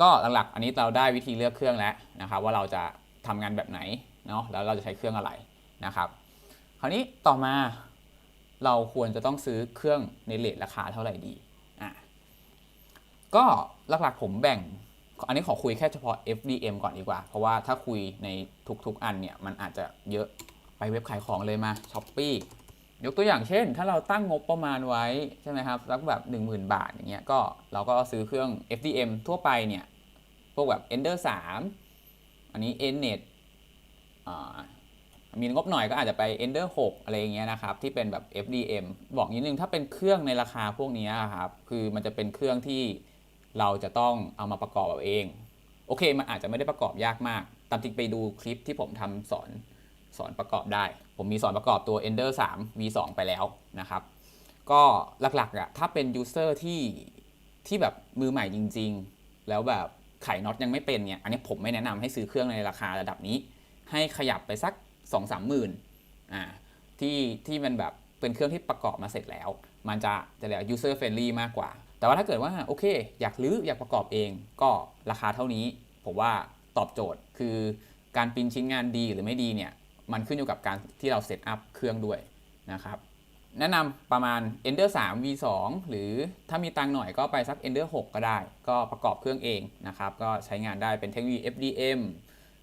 ก็หลักๆ อันนี้เราได้วิธีเลือกเครื่องแล้วนะครับว่าเราจะทำงานแบบไหนเนาะแล้วเราจะใช้เครื่องอะไรนะครับ คราวนี้ต่อมาเราควรจะต้องซื้อเครื่องในเลทราคาเท่าไหร่ดีอะก็หลักๆผมแบ่ง อันนี้ขอคุยแค่เฉพาะ FDM ก่อนดีกว่า เพราะว่าถ้าคุยในทุกๆอันเนี่ยมันอาจจะเยอะไปเว็บขายของเลยมา s h อ p e e ยกตัวอย่างเช่น ถ้าเราตั้งงบประมาณไว้ใช่ไหมครับสักแบบ 10,000 บาทอย่างเงี้ยก็เราก็ซื้อเครื่อง FDM ทั่วไปเนี่ย วกแบบ Ender 3 อันนี้ Nnet มีงบหน่อยก็อาจจะไป Ender 6 อะไรอย่างเงี้ยนะครับ ที่เป็นแบบ FDM บอกนิดนึงถ้าเป็นเครื่องในราคาพวกนี้ครับคือมันจะเป็นเครื่องที่เราจะต้องเอามาประกอบเอาเอง โอเค มันอาจจะไม่ได้ประกอบยากมาก ตามจริงไปดูคลิปที่ผมทำสอนสอนประกอบได้ ผมมีสอนประกอบตัว Ender 3 V2 ไปแล้วนะครับ ก็หลักๆอะถ้าเป็น user ที่ที่แบบมือใหม่จริง ๆ แล้วแบบ ไขน็อตยังไม่เป็นเนี่ยอันนี้ผมไม่แนะนำให้ซื้อเครื่องในราคาระดับนี้ ให้ขยับไปสัก 2 3หมื่นอ่าที่ที่มันแบบเป็นเครื่องที่ประกอบมาเสร็จแล้ว มันจะจะเรียก user friendly มากกว่า แต่ว่าถ้าเกิดว่าโอเค อยากรื้ออยากประกอบเองก็ราคาเท่านี้ ผมว่าตอบโจทย์คือการปริ้นชิ้นงานดีหรือไม่ดีเนี่ยมันขึ้นอยู่กับการที่เราเซตอัพเครื่องด้วยนะครับ แนะนำประมาณ Ender 3 V2 หรือถ้ามีตังค์หน่อยก็ไปสัก Ender 6 ก็ได้ ก็ประกอบเครื่องเองนะครับ ก็ใช้งานได้เป็นเทคโนโลยี FDM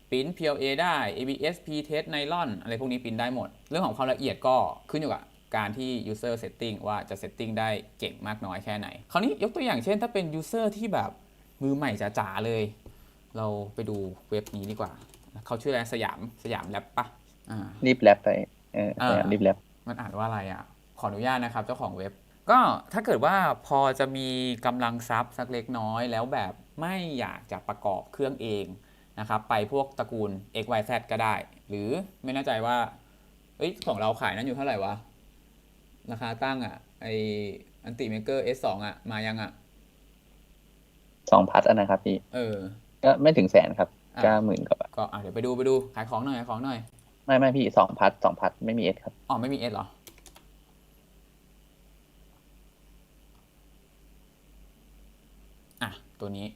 ปริ้น PLA ได้ ABS P test nylon อะไรพวกนี้ปริ้นได้หมด เรื่องของความละเอียดก็ขึ้นอยู่กับการที่ user setting ว่าจะ setting ได้เก่งมากน้อยแค่ไหน คราวนี้ยกตัวอย่างเช่น ถ้าเป็น user ที่แบบมือใหม่จ๋าๆเลย เราไปดูเว็บนี้ดีกว่า เขาชื่ออะไรสยามสยามแลบปะอ่ารีบแลบไปเอออ่ารีบแลบมันอ่านว่าอะไรอะ ขออนุญาตนะครับเจ้าของเว็บ ก็ถ้าเกิดว่าพอจะมีกำลังทรัพย์สักเล็กน้อยแล้วแบบไม่อยากจะประกอบเครื่องเองนะครับไปพวกตระกูล x y z ก็ได้ หรือไม่แน่ใจว่าเอ้ยของเราขายนั้นอยู่เท่าไหร่วะราคาตั้งอะไออันติเมเกอร์ S2 อะ มายังอะสองพัดอันนะครับพี่ เออ ก็ไม่ถึงแสนครับอะเก้าหมื่นกว่าบาทก็อะเดี๋ยวไปดูไปดูขายของหน่อยขายของหน่อย ไม่ไม่พี่สองพัดสองพัดไม่มีเอสครับ อ๋อ ไม่มี S เหรอ อะ ตัวนี้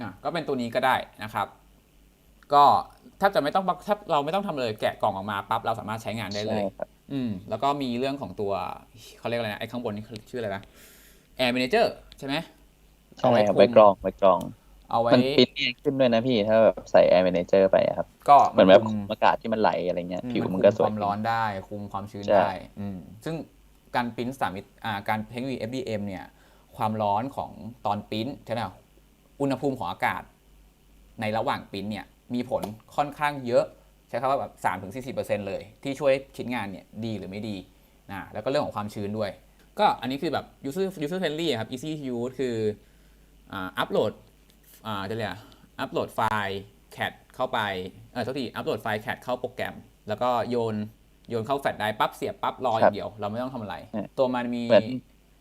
อะก็เป็นตัวนี้ก็ได้นะครับ ก็ถ้าจะไม่ต้องบังถ้าเราไม่ต้องทำเลยแกะกล่องออกมาปั๊บเราสามารถใช้งานได้เลยใช่ครับอืมแล้วก็มีเรื่องของตัวเขาเรียกอะไรนะไอ้ข้างบนนี่คือชื่ออะไรนะ Air Manager ใช่ไหมใช่ครับไว้กรองไว้กรอง เอาไว้มันปริ้นเองขึ้นด้วยนะพี่ถ้าแบบใส่ Air Manager ไปอะครับ ก็เหมือนแบบคุอากาศที่มันไหลอะไรเงี้ยอืผิวคุมันก็สคววายมร้อนได้คุมความชื้นใช่ได้ อืมซึ่งการปริ้นสามมิติอ่าการเทคโนโลยี FDM เนี่ย ความร้อนของตอนปริ้นใช่ไหมอุณหภูมิของอากาศ ในระหว่างปริ้นเนี่ยมีผลค่อนข้างเยอะ ใช้คำว่าแบบสามถึงสี่สิบเปอร์เซ็นต์เลย ที่ช่วยชิ้นงานเนี่ยดีหรือไม่ดีนะแล้วก็เรื่องของความชื้นด้วย ก็อันนี้คือแบบ user user friendly ครับ easy to use คืออ่าอัปโหลดอ่าจะเรียกอะไรอัปโหลดไฟล์ cat เข้าไปเออโทษทีอัปโหลดไฟล์ cat เข้าโปรแกรม แล้วก็โยนโยนเข้าแฟลชไดรฟ์ปั๊บเสียบปั๊บรออย่างเดียว เราไม่ต้องทำอะไร ตัวมันมีเหมือน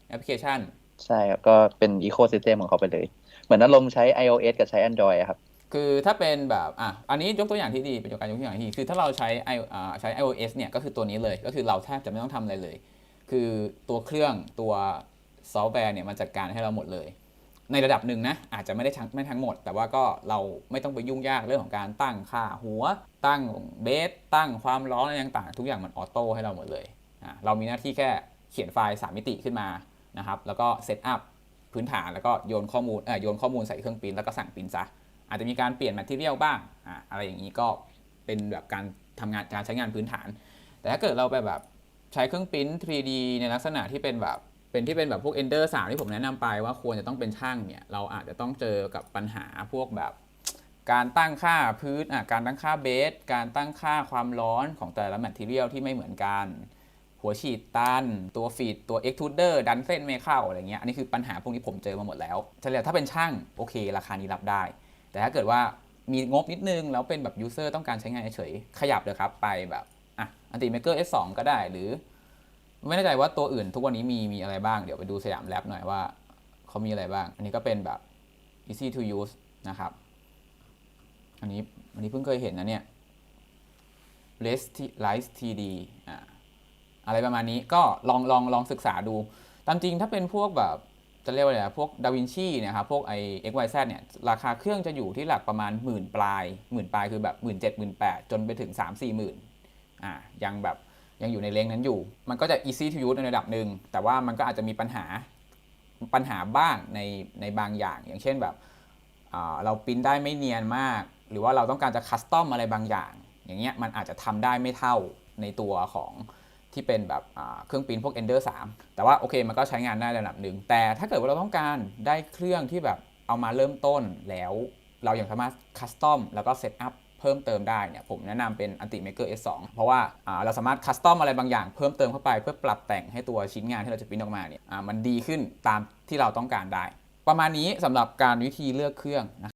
แอปพลิเคชัน ใช่ครับก็เป็นอีโค y ิสเต็มของเขาไปเลย เหมือนนั้นลงใช้ iOS กับใช้ Android อะครับ คือถ้าเป็นแบบอะอันนี้ยกตัวอย่างที่ดีเป็นการยกตัวอย่างที่ดีคือถ้าเราใช้ i อ่าใช้ iOS เนี่ยก็คือตัวนี้เลยก็คือเราแทบจะไม่ต้องทำอะไรเลย คือตัวเครื่องตัวซอฟต์แวร์เนี่ยมันจัดการให้เราหมดเลย ในระดับหนึ่งนะอาจจะไม่ได้ทั้งไม่ทั้งหมด แต่ว่าก็เราไม่ต้องไปยุ่งยากเรื่องของการตั้งค่าหัว ตั้งเบสตั้งความร้อนอะไรต่างๆ ทุกอย่างมันออโต้ให้เราหมดเลยอะเรามีหน้าที่แค่เขียนไฟล์ 3 มิติขึ้นมา นะครับแล้วก็เซตอัพพื้นฐานแล้วก็โยนข้อมูลเอ่อโยนข้อมูลใส่เครื่องปริ้นแล้วก็สั่งปริ้นซะอาจจะมีการเปลี่ยนแมทเทียลบ้างอะอะไรอย่างนี้ก็เป็นแบบการทำงานการใช้งานพื้นฐาน แต่ถ้าเกิดเราไปแบบใช้เครื่องปริ้น 3D ในลักษณะที่เป็นแบบเป็นที่เป็นแบบพวก Ender 3 ที่ผมแนะนำไปว่าควรจะต้องเป็นช่างเนี่ยเราอาจจะต้องเจอกับปัญหาพวกแบบ การตั้งค่าพื้นอะการตั้งค่าเบสการตั้งค่าความร้อนของแต่ละแมทเทียลที่ไม่เหมือนกัน หัวฉีดตัน ตัวฟีดตัว extruder ดันเส้นไม่เข้าอะไรเงี้ยอันนี้คือปัญหาพวกนี้ผมเจอมาหมดแล้วเฉลี่ยถ้าเป็นช่างโอเค ราคานี้รับได้ แต่ถ้าเกิดว่ามีงบนิดนึง แล้วเป็นแบบ user ต้องการใช้งานเฉยขยับเลยครับ ไปแบบอะอันติเมเกอร์ S2 ก็ได้หรือ ไม่แน่ใจว่าตัวอื่นทุกวันนี้มีมีอะไรบ้างเดี๋ยวไปดูสยามแลบหน่อยว่าเขามีอะไรบ้าง อันนี้ก็เป็นแบบ easy to use นะครับ อันนี้อันนี้เพิ่งเคยเห็นนะเนี่ย r e s t Light TD อ่า อะไรประมาณนี้ก็ลองลองลองศึกษาดู ตามจริงถ้าเป็นพวกแบบจะเรียกว่าอะไรนะพวกดาวินชีเนี่ยครับพวกไอ XYZ เนี่ยราคาเครื่องจะอยู่ที่หลักประมาณหมื่นปลายหมื่นปลายคือแบบหมื่นเจ็ดหมื่นแปดจนไปถึง3 4หมื่นอ่ายังแบบยังอยู่ในเลงนั้นอยู่ มันก็จะ easy to use ในระดับหนึ่ง แต่ว่ามันก็อาจจะมีปัญหาปัญหาบ้างในในบางอย่าง อย่างเช่นแบบเราปริ้นได้ไม่เนียนมาก หรือว่าเราต้องการจะคัสตอมอะไรบางอย่าง อย่างเงี้ยมันอาจจะทำได้ไม่เท่าในตัวของ ที่เป็นแบบเครื่องปิ้นพวก Ender 3 แต่ว่าโอเคมันก็ใช้งานได้ระดับหนึ่ง แต่ถ้าเกิดว่าเราต้องการได้เครื่องที่แบบเอามาเริ่มต้นแล้วเรายังสามารถคัสตอมแล้วก็เซตอัพเพิ่มเติมได้เนี่ยผมแนะนำเป็น Anti Maker S2 เพราะว่าเราสามารถคัสตอมอะไรบางอย่างเพิ่มเติมเข้าไปเพื่อปรับแต่งให้ตัวชิ้นงานที่เราจะปิ้นออกมาเนี่ยมันดีขึ้นตามที่เราต้องการได้ ประมาณนี้สำหรับการวิธีเลือกเครื่องนะ